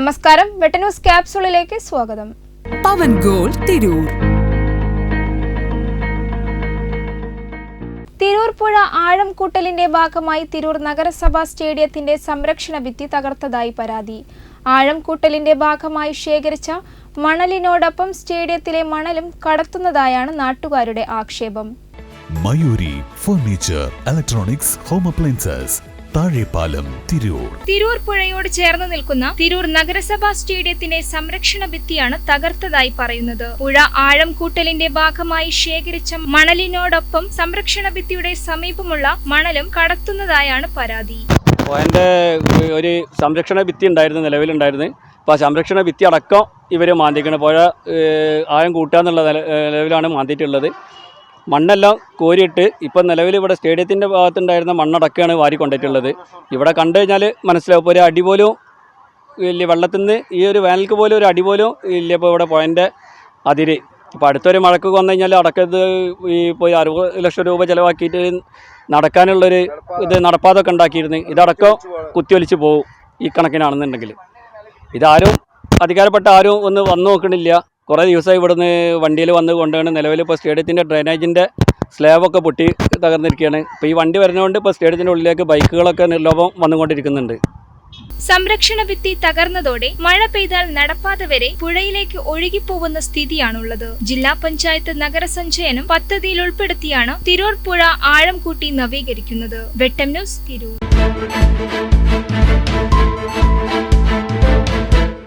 നമസ്കാരം. വെട്ടന്യൂസ് ക്യാപ്സൂളിലേക്ക് സ്വാഗതം. പവൻ ഗോൾ തിരൂർ. തിരൂർ പുഴ ആഴംകൂട്ടലിന്റെ ഭാഗമായി തിരൂർ നഗരസഭാ സ്റ്റേഡിയത്തിന്റെ സംരക്ഷണ ഭിത്തി തകർത്തതായി പരാതി. ആഴംകൂട്ടലിന്റെ ഭാഗമായി ശേഖരിച്ച മണലിനോടൊപ്പം സ്റ്റേഡിയത്തിലെ മണലും കടത്തുന്നതായാണ് നാട്ടുകാരുടെ ആക്ഷേപം. Mayuri furniture electronics home appliances Thazhepalam Tirur. Tirur പുഴയോട് ചേർന്ന് നിൽക്കുന്ന തിരൂർ നഗരസഭാ സ്റ്റേഡിയത്തിന്റെ സംരക്ഷണ ഭിത്തിയാണ് തകർത്തതായി പറയുന്നത്. പുഴ ആഴം കൂട്ടലിന്റെ ഭാഗമായി ശേഖരിച്ച മണലിനോടൊപ്പം സംരക്ഷണ ഭിത്തിയുടെ സമീപമുള്ള മണലും കടത്തുന്നതായാണ് പരാതി. അതിന്റെ ഒരു സംരക്ഷണ ഭിത്തി ഉണ്ടായിരുന്നു നിലവിലുണ്ടായിരുന്നു. അപ്പോൾ ആ സംരക്ഷണ ഭിത്തി അടക്കം ഇവർ മാന്തിക്കണം പുഴ ആഴം കൂട്ടുക എന്നുള്ള നിലവിലാണ് മാന്തിയിട്ടുള്ളത്. മണ്ണെല്ലാം കോരിയിട്ട് ഇപ്പം നിലവിൽ ഇവിടെ സ്റ്റേഡിയത്തിന്റെ ഭാഗത്തുണ്ടായിരുന്ന മണ്ണടക്കാണ് വാരിക്കൊണ്ടിട്ടുള്ളത്. ഇവിടെ കണ്ടു കഴിഞ്ഞാൽ മനസ്സിലാവും. ഒരു അടി പോലും വലിയ വെള്ളത്തിൽ നിന്ന് ഈ ഒരു വേനൽക്ക് പോലും ഒരു അടി പോലും ഇല്ല ഇപ്പോൾ ഇവിടെ പുഴന്റെ അതിര്. ഇപ്പോൾ അടുത്തൊരു മഴക്ക് വന്നു കഴിഞ്ഞാൽ അടക്കത് ഈ പോയി അറുപത് ലക്ഷം രൂപ ചിലവാക്കിയിട്ട് നടക്കാനുള്ളൊരു ഇത് നടപ്പാതൊക്കെ ഉണ്ടാക്കിയിരുന്നു. ഇതടക്കം കുത്തിയൊലിച്ച് പോകും ഈ കണക്കിനാണെന്നുണ്ടെങ്കിൽ ഇതാരും അധികാരപ്പെട്ട ആരും ഒന്ന് വന്നു നോക്കണില്ല. കുറേ ദിവസമായി ഇവിടുന്ന് വണ്ടിയിൽ വന്ന് കൊണ്ടുപോകണം നിലവിൽ ഇപ്പോൾ സ്റ്റേഡിയത്തിന്റെ ഡ്രെയിനേജിന്റെ സ്ലാബൊക്കെ പൊട്ടി തകർന്നിരിക്കുകയാണ്. ഇപ്പോൾ ഈ വണ്ടി വരുന്നതുകൊണ്ട് ഇപ്പോൾ സ്റ്റേഡിയത്തിന്റെ ഉള്ളിലേക്ക് ബൈക്കുകളൊക്കെ നിർലോഭം വന്നുകൊണ്ടിരിക്കുന്നുണ്ട്. സംരക്ഷണ ഭിത്തി തകർന്നതോടെ മഴ പെയ്താൽ നടപ്പാത വരെ പുഴയിലേക്ക് ഒഴുകിപ്പോകുന്ന സ്ഥിതിയാണുള്ളത്. ജില്ലാ പഞ്ചായത്ത് നഗരസഞ്ചയനം പദ്ധതിയിൽ ഉൾപ്പെടുത്തിയാണ് തിരൂർ പുഴ ആഴം കൂട്ടി നവീകരിക്കുന്നത്. വെട്ടം ന്യൂസ് തിരൂർ.